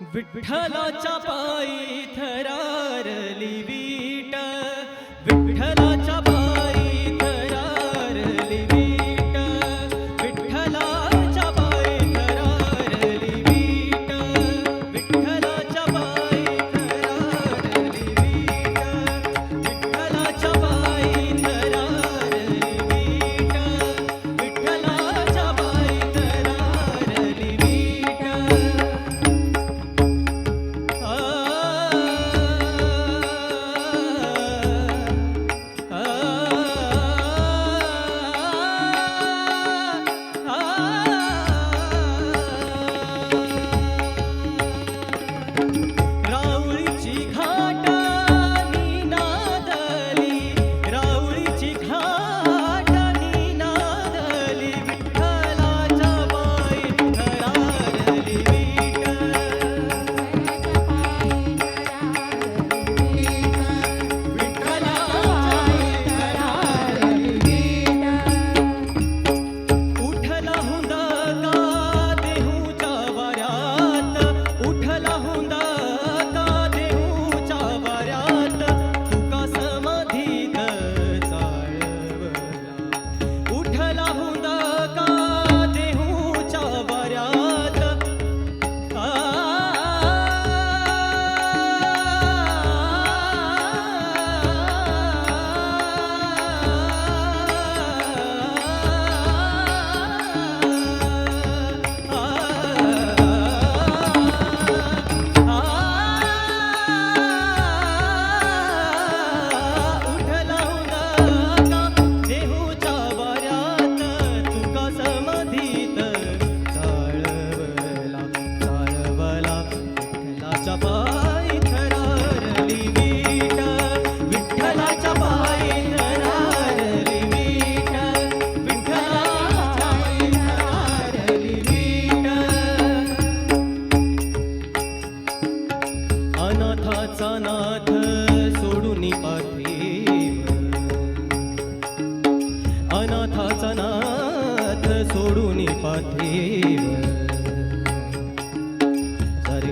विठ्ठलाच्या पायी थरारली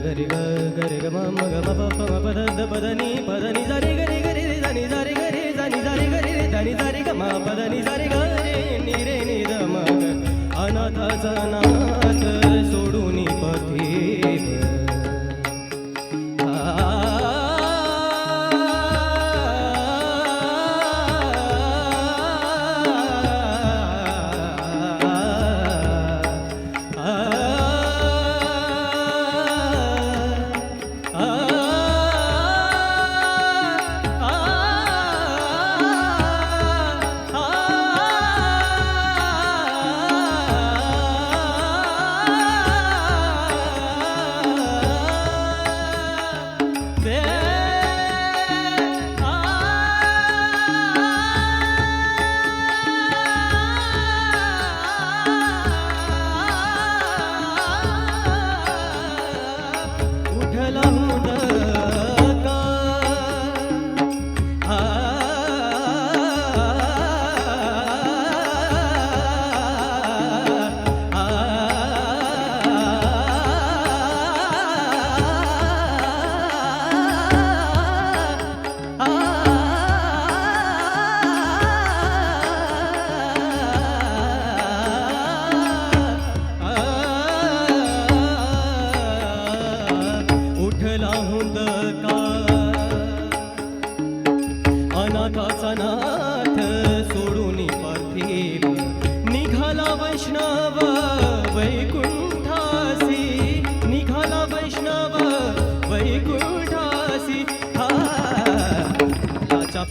गरे ग गरे ग म ग म प प प द द प द नि प द नि जा रे ग रे ग रे रे जा नि जा रे ग रे जा नि जा रे ग रे रे नि जा रे ग म प द नि जा रे ग रे नि रे नि म अनाथाचा नाथ सोडून नाथ सोडून पार्थिव निघाला वैष्णव वैकुंठासी निघाला वैष्णव वैकुंठासी. हा लाचा